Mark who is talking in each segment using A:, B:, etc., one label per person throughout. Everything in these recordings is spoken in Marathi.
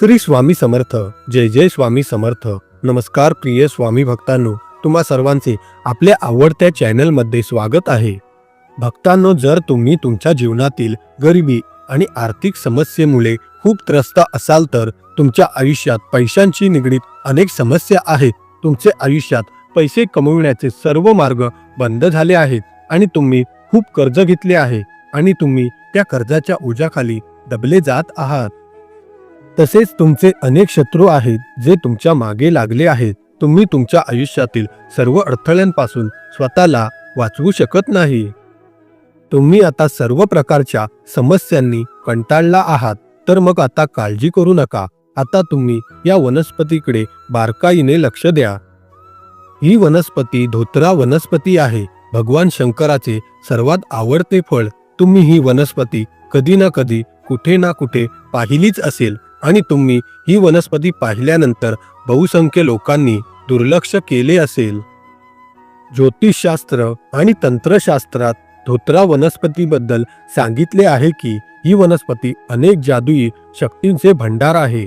A: श्री स्वामी समर्थ. जय जय स्वामी समर्थ. नमस्कार प्रिय स्वामी भक्तांनो तुम्हा सर्वांचे आपल्या आवडत्या चॅनलमध्ये स्वागत आहे. भक्तांनो जर तुम्ही तुमच्या जीवनातील गरिबी आणि आर्थिक समस्येमुळे खूप त्रस्त असाल तर तुमच्या आयुष्यात पैशांची निगडीत अनेक समस्या आहेत. तुमचे आयुष्यात पैसे कमविण्याचे सर्व मार्ग बंद झाले आहेत आणि तुम्ही खूप कर्ज घेतले आहे आणि तुम्ही त्या कर्जाच्या ओझ्याखाली दबले जात आहात. तसेच तुमचे अनेक शत्रू आहेत जे तुमच्या मागे लागले आहेत. तुम्ही तुमच्या आयुष्यातील सर्व अडथळ्यांपासून स्वतःला वाचवू शकत नाही. तुम्ही आता सर्व प्रकारच्या समस्यांनी कंटाळला आहात. तर मग आता काळजी करू नका. आता तुम्ही या वनस्पतीकडे बारकाईने लक्ष द्या. ही वनस्पती धोत्रा वनस्पती आहे. भगवान शंकराचे सर्वात आवडते फळ. तुम्ही ही वनस्पती कधी ना कधी कुठे ना कुठे पाहिलीच असेल. आणि तुम्ही ही वनस्पती पाहिल्यानंतर बहुसंख्य लोकांनी दुर्लक्ष केले असेल. ज्योतिषशास्त्र आणि तंत्रशास्त्रात धोत्रा वनस्पतीबद्दल सांगितले आहे की ही वनस्पती अनेक जादुई शक्तींचे भंडार आहे.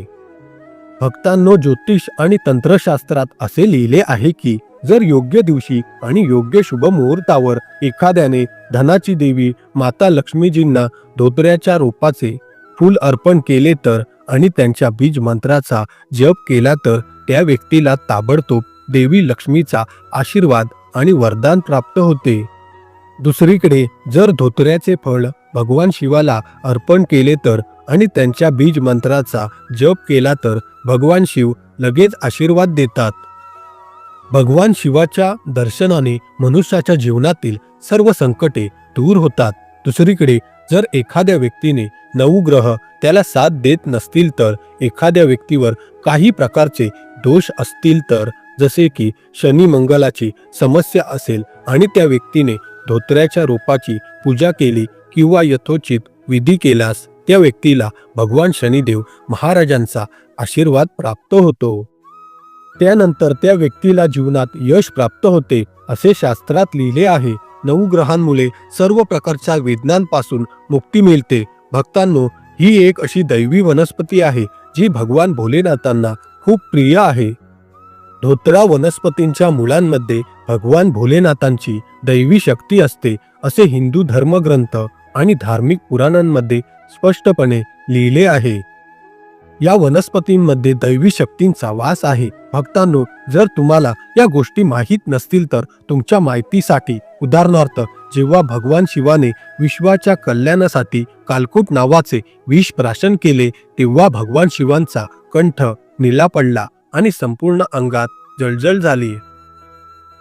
A: भक्तांनो ज्योतिष आणि तंत्रशास्त्रात असे लिहिले आहे की जर योग्य दिवशी आणि योग्य शुभ मुहूर्तावर एखाद्याने धनाची देवी माता लक्ष्मीजींना धोत्र्याच्या रोपाचे फूल अर्पण केले तर आणि त्यांच्या बीज मंत्राचा जप केला तर त्या व्यक्तीला ताबडतोब देवी लक्ष्मीचा आशीर्वाद आणि वरदान प्राप्त होते. दुसरीकडे जर धोत्र्याचे फळ भगवान शिवाला अर्पण केले तर आणि त्यांच्या बीज मंत्राचा जप केला तर भगवान शिव लगेच आशीर्वाद देतात. भगवान शिवाच्या दर्शनाने मनुष्याच्या जीवनातील सर्व संकटे दूर होतात. दुसरीकडे जर एखाद्या व्यक्तीने नऊ ग्रह त्याला साथ देत नसतील तर एखाद्या व्यक्तीवर काही प्रकारचे दोष असतील तर जसे की शनी मंगलाची समस्या असेल आणि त्या व्यक्तीने धोत्र्याच्या रोपाची पूजा केली किंवा यथोचित विधी केल्यास त्या व्यक्तीला भगवान शनिदेव महाराजांचा आशीर्वाद प्राप्त होतो. त्यानंतर त्या व्यक्तीला जीवनात यश प्राप्त होते असे शास्त्रात लिहिले आहे. नऊ ग्रहांमुळे सर्व प्रकारच्या वेदनांपासून मुक्ती मिळते. भक्तांनो ही एक अशी दैवी वनस्पती आहे जी भगवान भोलेनाथांना खूप प्रिय आहे. धोत्रा वनस्पतींच्या मुळांमध्ये भगवान भोलेनाथांची दैवी शक्ती असते असे हिंदू धर्मग्रंथ आणि धार्मिक पुराणांमध्ये स्पष्टपणे लिहिले आहे. या वनस्पतींमध्ये दैवी शक्तींचा वास आहे. भक्तांनो जर तुम्हाला या गोष्टी माहीत नसतील तर तुमच्या माहितीसाठी उदाहरणार्थ जेव्हा भगवान शिवाने विश्वाच्या कल्याणासाठी कालकूट नावाचे विष प्राशन केले तेव्हा भगवान शिवांचा कंठ निला पडला आणि संपूर्ण अंगात जळजळ झाली.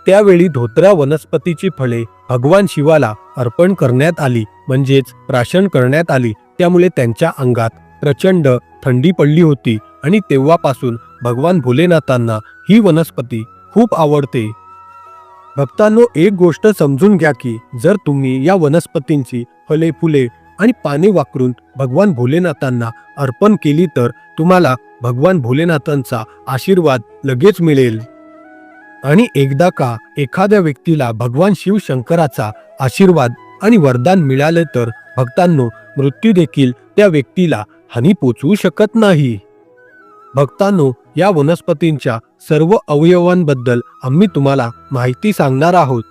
A: त्यावेळी धोत्रा वनस्पतीची फळे भगवान शिवाला अर्पण करण्यात आली म्हणजेच प्राशन करण्यात आली. त्यामुळे त्यांच्या अंगात प्रचंड थंडी पडली होती आणि तेव्हापासून भगवान भोलेनाथांना ही वनस्पती खूप आवडते. भक्तांनो एक गोष्ट समजून घ्या की जर तुम्ही या वनस्पतींची फले फुले आणि पाने वापरून भगवान भोलेनाथांना अर्पण केली तर तुम्हाला भगवान भोलेनाथांचा आशीर्वाद लगेच मिळेल. आणि एकदा का एखाद्या व्यक्तीला भगवान शिव शंकराचा आशीर्वाद आणि वरदान मिळाले तर भक्तांनो मृत्यू देखील त्या व्यक्तीला हानी पोचवू शकत नाही. भक्तांनो या वनस्पतींच्या सर्व अवयवांबद्दल आम्ही तुम्हाला माहिती सांगणार आहोत.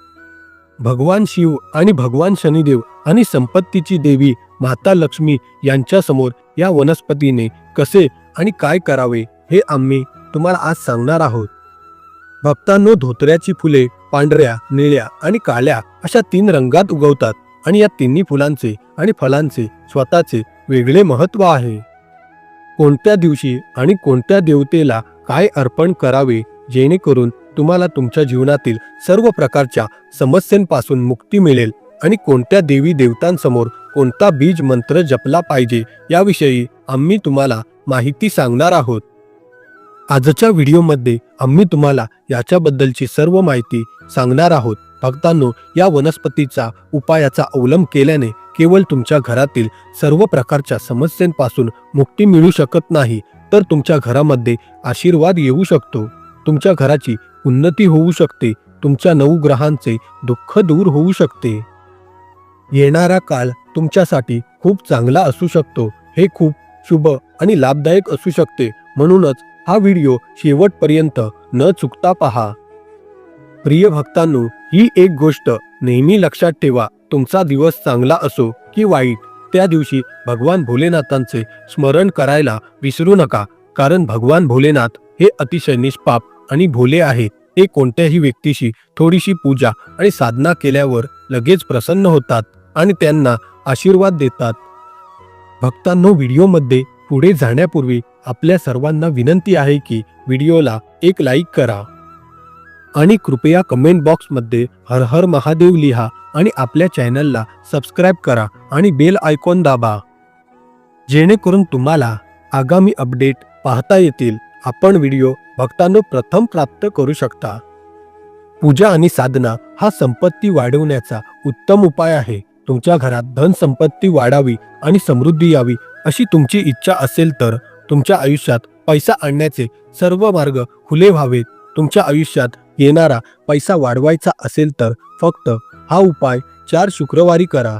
A: भगवान शिव आणि भगवान शनिदेव आणि संपत्तीची देवी माता लक्ष्मी यांच्यासमोर या वनस्पतीने कसे आणि काय करावे हे आम्ही तुम्हाला आज सांगणार आहोत. भक्तांनो धोत्र्याची फुले पांढऱ्या निळ्या आणि काळ्या अशा तीन रंगात उगवतात आणि या तिन्ही फुलांचे आणि फलांचे स्वतःचे वेगळे महत्त्व आहे. कोणत्या दिवशी आणि कोणत्या देवतेला काय अर्पण करावे जेणेकरून तुम्हाला तुमच्या जीवनातील सर्व प्रकारच्या समस्यांपासून मुक्ती मिळेल आणि कोणत्या देवी देवतांसमोर कोणता बीज मंत्र जपला पाहिजे याविषयी आम्ही तुम्हाला माहिती सांगणार आहोत. आजच्या व्हिडिओमध्ये आम्ही तुम्हाला याच्याबद्दलची सर्व माहिती सांगणार आहोत. भक्तांनो या वनस्पतीचा उपायाचा अवलंब केल्याने केवळ तुमच्या घरातील सर्व प्रकारच्या समस्यांपासून मुक्ती मिळू शकत नाही तर तुमच्या घरामध्ये आशीर्वाद येऊ शकतो. तुमच्या घराची उन्नती होऊ शकते तुमच्या नऊ ग्रहांचे दुःख दूर होऊ शकते. येणारा काळ तुमच्यासाठी खूप चांगला असू शकतो. हे खूप शुभ आणि लाभदायक असू शकते. म्हणूनच हा व्हिडिओ शेवटपर्यंत न चुकता पहा. प्रिय भक्तांनो ही एक गोष्ट नेहमी लक्षात ठेवा. तुमचा दिवस चांगला असो की वाईट त्या दिवशी भगवान भोलेनाथांचे स्मरण करायला विसरू नका. कारण भगवान भोलेनाथ हे अतिशय निष्पाप आणि भोले आहेत. ते कोणत्याही व्यक्तीशी थोडीशी पूजा आणि साधना केल्यावर लगेच प्रसन्न होतात आणि त्यांना आशीर्वाद देतात. भक्तांनो व्हिडिओमध्ये पुढे जाण्यापूर्वी आपल्या सर्वांना विनंती आहे की व्हिडिओला एक लाईक करा. आणि कृपया कमेंट बॉक्समध्ये हर हर महादेव लिहा आणि आपल्या चॅनलला सबस्क्राईब करा आणि बेल आयकॉन दाबा. जेणेकरून तुम्हाला आगामी अपडेट पाहता येतील. आपण व्हिडिओ भक्तांनो प्रथम प्राप्त करू शकता. पूजा आणि साधना हा संपत्ती वाढवण्याचा उत्तम उपाय आहे. तुमच्या घरात धनसंपत्ती वाढावी आणि समृद्धी यावी अशी तुमची इच्छा असेल तर तुमच्या आयुष्यात पैसा आणण्याचे सर्व मार्ग खुले व्हावेत. तुमच्या आयुष्यात येणारा पैसा वाढवायचा असेल तर फक्त हा उपाय चार शुक्रवारी करा.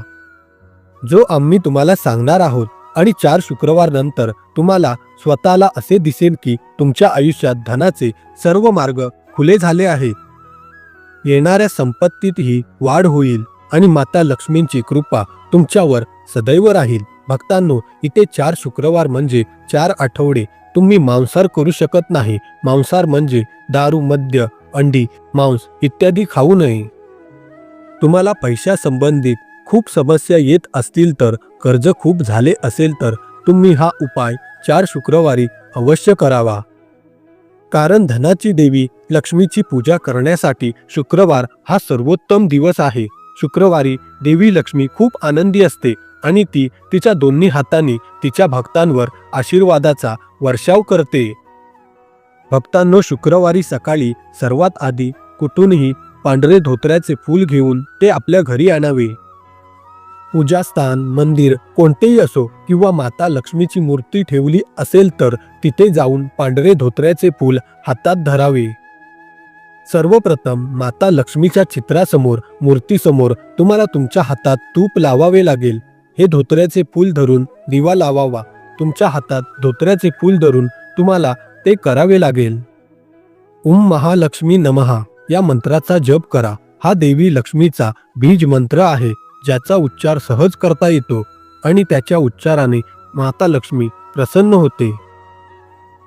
A: जो आम्ही तुम्हाला सांगणार आहोत आणि चार शुक्रवार नंतर तुम्हाला स्वतःला असे दिसेल की तुमच्या आयुष्यात धनाचे सर्व मार्ग खुले झाले आहेत येणाऱ्या संपत्तीतही वाढ होईल आणि माता लक्ष्मींची कृपा तुमच्यावर सदैव राहील. भक्तांनो इथे चार शुक्रवार म्हणजे चार आठवडे. तुम्ही मांसार करू शकत नाही. मांसार म्हणजे दारू मद्य अंडी मांस इत्यादी खाऊ नये. तुम्हाला पैशासंबंधित खूप समस्या येत असतील तर कर्ज खूप झाले असेल तर तुम्ही हा उपाय चार शुक्रवारी अवश्य करावा. कारण धनाची देवी लक्ष्मीची पूजा करण्यासाठी शुक्रवार हा सर्वोत्तम दिवस आहे. शुक्रवारी देवी लक्ष्मी खूप आनंदी असते आणि ती तिच्या दोन्ही हातांनी तिच्या भक्तांवर आशीर्वादाचा वर्षाव करते. भक्तांनो शुक्रवारी सकाळी सर्वात आधी कुठूनही पांढरे धोत्र्याचे फूल घेऊन ते आपल्या घरी आणावे. पूजास्थान मंदिर कोणतेही असो किंवा माता लक्ष्मीची मूर्ती ठेवली असेल तर तिथे जाऊन पांढरे धोत्र्याचे फूल हातात धरावे. सर्वप्रथम माता लक्ष्मीच्या चित्रासमोर मूर्तीसमोर तुम्हाला तुमच्या हातात तूप लावावे लागेल. हे धोत्र्याचे फूल धरून दिवा लावावा. तुमच्या हातात धोत्र्याचे फूल धरून तुम्हाला ते करावे लागेल. ओम महालक्ष्मी नमहा. या मंत्राचा जप करा. हा देवी लक्ष्मीचा बीज मंत्र आहे ज्याचा उच्चार सहज करता येतो आणि त्याच्या उच्चाराने माता लक्ष्मी प्रसन्न होते.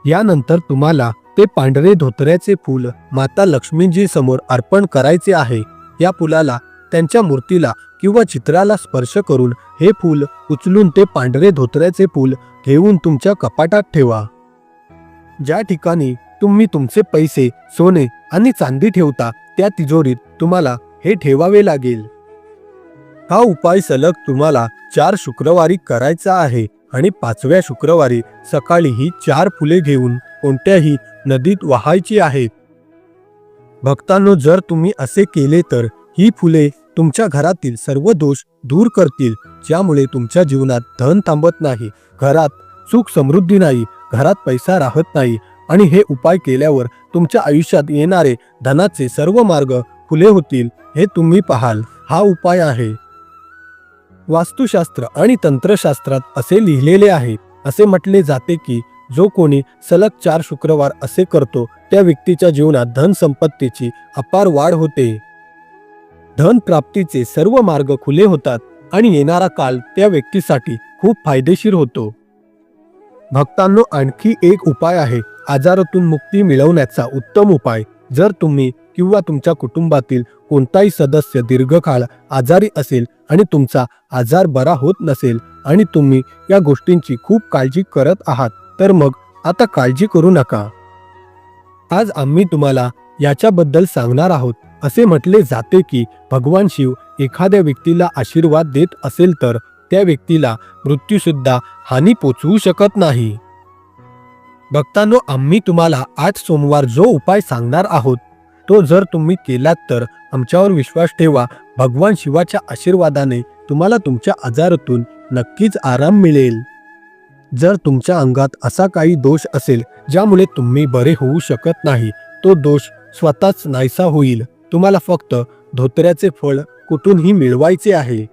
A: यानंतर तुम्हाला ते पांढरे धोतऱ्याचे फूल माता लक्ष्मीजी समोर अर्पण करायचे आहे. या फुलाला त्यांच्या मूर्तीला किंवा चित्राला स्पर्श करून हे फूल उचलून ते पांढरे धोतऱ्याचे फूल घेऊन तुमच्या कपाटात ठेवा. ज्या ठिकाणी तुम्ही तुमचे पैसे सोने आणि चांदी ठेवता त्या तिजोरीत तुम्हाला हे ठेवावे लागेल. हा उपाय सलग तुम्हाला चार शुक्रवारी करायचा आहे आणि पाचव्या शुक्रवारी सकाळी ही चार फुले घेऊन कोणत्याही नदीत वाहायची आहेत भक्तांनो जर तुम्ही असे केले तर ही फुले तुमच्या घरातील सर्व दोष दूर करतील ज्यामुळे तुमच्या जीवनात धन थांबत नाही घरात सुख समृद्धी नाही घरात पैसा राहत नाही. आणि हे उपाय केल्यावर तुमच्या आयुष्यात येणारे धनाचे सर्व मार्ग खुले होतील हे तुम्ही पाहाल. हा उपाय आहे. वास्तुशास्त्र आणि तंत्रशास्त्रात असे लिहिलेले आहे. असे म्हटले जाते की जो कोणी सलग चार शुक्रवार असे करतो त्या व्यक्तीच्या जीवनात धन संपत्तीची अपार वाढ होते. धन प्राप्तीचे सर्व मार्ग खुले होतात आणि येणारा काल त्या व्यक्तीसाठी खूप फायदेशीर होतो. भक्तांनो आणखी एक उपाय आहे. आजारातून मुक्ती मिळवण्याचा उत्तम उपाय. जर तुम्ही किंवा तुमच्या कुटुंबातील कोणताही सदस्य दीर्घकाळ आजारी असेल आणि तुमचा आजार बरा होत नसेल आणि तुम्ही या गोष्टींची खूप काळजी करत आहात तर मग आता काळजी करू नका. आज आम्ही तुम्हाला याच्याबद्दल सांगणार आहोत. असे म्हटले जाते की भगवान शिव एखाद्या व्यक्तीला आशीर्वाद देत असेल तर त्या व्यक्तीला मृत्यूसुद्धा हानी पोचवू शकत नाही. भक्तांनो आम्ही तुम्हाला आज सोमवार जो उपाय सांगणार आहोत तो जर तुम्ही केलात तर आमच्यावर विश्वास ठेवा. भगवान शिवाच्या आशीर्वादाने तुम्हाला तुमच्या आजारातून नक्कीच आराम मिळेल. जर तुमच्या अंगात असा काही दोष असेल ज्यामुळे तुम्ही बरे होऊ शकत नाही तो दोष स्वतःच नाहीसा होईल. तुम्हाला फक्त धोत्र्याचे फळ कुठूनही मिळवायचे आहे.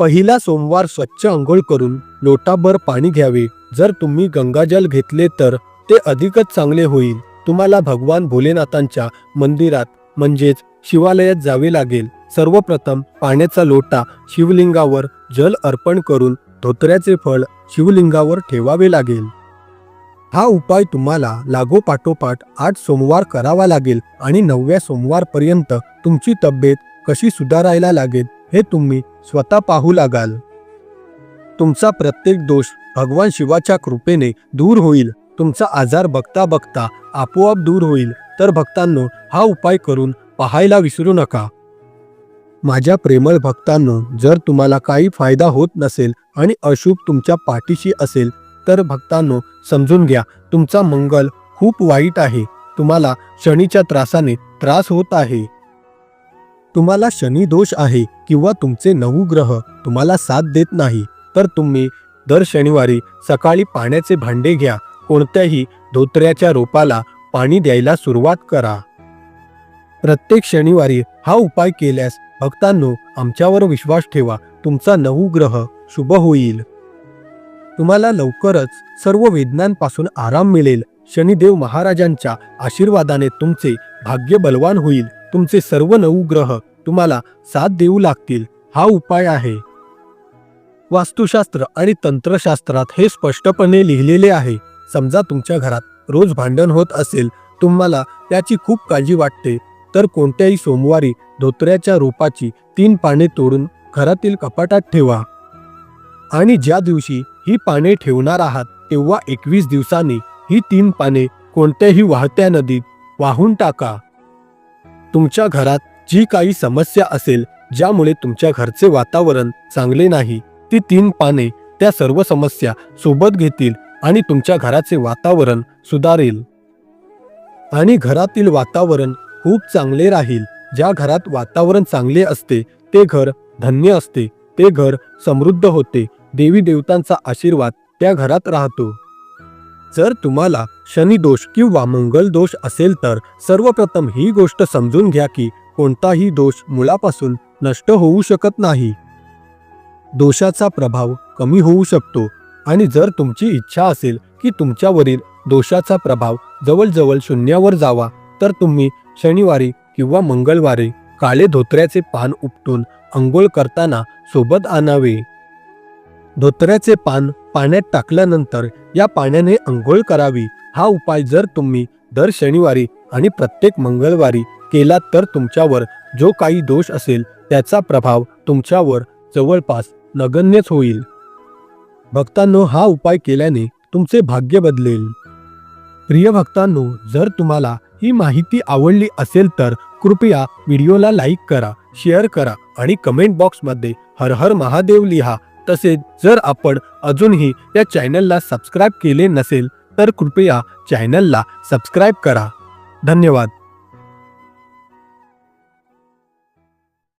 A: पहिला सोमवार स्वच्छ आंघोळ करून लोटाभर पाणी घ्यावे. जर तुम्ही गंगाजल घेतले तर ते अधिकच चांगले होईल. तुम्हाला भगवान भोलेनाथांच्या मंदिरात म्हणजेच शिवालयात जावे लागेल. सर्वप्रथम पाण्याचा लोटा शिवलिंगावर जल अर्पण करून धोत्र्याचे फळ शिवलिंगावर ठेवावे लागेल. हा उपाय तुम्हाला लागोपाठोपाठ आठ सोमवार करावा लागेल आणि नवव्या सोमवारपर्यंत तुमची तब्येत कशी सुधारायला लागेल हे तुम्ही स्वतः पाहू लागाल. तुमचा प्रत्येक दोष भगवान शिवाच्या कृपेने दूर होईल. तुमचा आजार बघता बघता आपोआप दूर होईल. तर भक्तांनो हा उपाय करून पाहायला विसरू नका. माझ्या प्रेमळ भक्तांनो जर तुम्हाला काही फायदा होत नसेल आणि अशुभ तुमच्या पाठीशी असेल तर भक्तांनो समजून घ्या तुमचा मंगल खूप वाईट आहे. तुम्हाला शनीच्या त्रासाने त्रास होत आहे. तुम्हाला शनी दोष आहे किंवा तुमचे नऊ ग्रह तुम्हाला साथ देत नाही तर तुम्ही दर शनिवारी सकाळी पाण्याचे भांडे घ्या कोणत्याही धोत्र्याच्या रोपाला पाणी द्यायला सुरुवात करा. प्रत्येक शनिवारी हा उपाय केल्यास भक्तांनो आमच्यावर विश्वास ठेवा तुमचा नऊ ग्रह शुभ होईल. तुम्हाला लवकरच सर्व वेदनांपासून आराम मिळेल. शनिदेव महाराजांच्या आशीर्वादाने तुमचे भाग्य बलवान होईल. तुमचे सर्व नऊ ग्रह तुम्हाला साथ देऊ लागतील हा उपाय आहे. वास्तुशास्त्र आणि तंत्रशास्त्रात हे स्पष्टपणे लिहिलेले आहे. समजा तुमच्या घरात रोज भांडण होत असेल तुम्हाला त्याची खूप काळजी वाटते. तर कोणत्याही सोमवारी धोत्र्याच्या रोपाची तीन पाने तोडून घरातील कपाटात ठेवा. आणि ज्या दिवशी ही पाने ठेवणार आहात तेव्हा एकवीस दिवसांनी ही तीन पाने कोणत्याही वाहत्या नदीत वाहून टाका. तुमच्या घरात जी काही समस्या असेल ज्यामुळे तुमच्या घरचे वातावरण चांगले नाही ती तीन पाने त्या सर्व समस्या सोबत घेतील आणि तुमच्या घराचे वातावरण सुधारेल. आणि घरातील वातावरण खूप चांगले राहील. ज्या घरात वातावरण चांगले असते ते घर धन्य असते ते घर समृद्ध होते. देवी देवतांचा आशीर्वाद त्या घरात राहतो. जर तुम्हाला शनी दोष किंवा मंगल दोष असेल तर सर्वप्रथम ही गोष्ट समजून घ्या की कोणताही दोष मुळापासून नष्ट होऊ शकत नाही. दोषाचा प्रभाव कमी होऊ शकतो आणि जर तुमची इच्छा असेल की तुमच्यावरील दोषाचा प्रभाव जवळजवळ शून्यावर जावा तर तुम्ही शनिवारी किंवा मंगळवारी काळे धोत्र्याचे पान उपटून अंघोळ करताना सोबत आणावे. धोत्र्याचे पान पाण्यात टाकल्यानंतर या पाण्याने अंघोळ करावी. हा उपाय जर तुम्ही दर शनिवारी आणि प्रत्येक मंगळवारी केलात तर तुमच्यावर जो काही दोष असेल त्याचा प्रभाव तुमच्यावर जवळपास नगण्यच होईल. भक्तांनो हा उपाय केल्याने तुमचे भाग्य बदलेल. प्रिय भक्तांनो जर तुम्हाला ही माहिती आवडली असेल तर कृपया व्हिडिओला लाईक करा शेअर करा आणि कमेंट बॉक्समध्ये हर हर महादेव लिहा. तसेच जर आपण अजूनही या चॅनलला सबस्क्राईब केले नसेल तर कृपया चॅनलला सबस्क्राईब करा. धन्यवाद.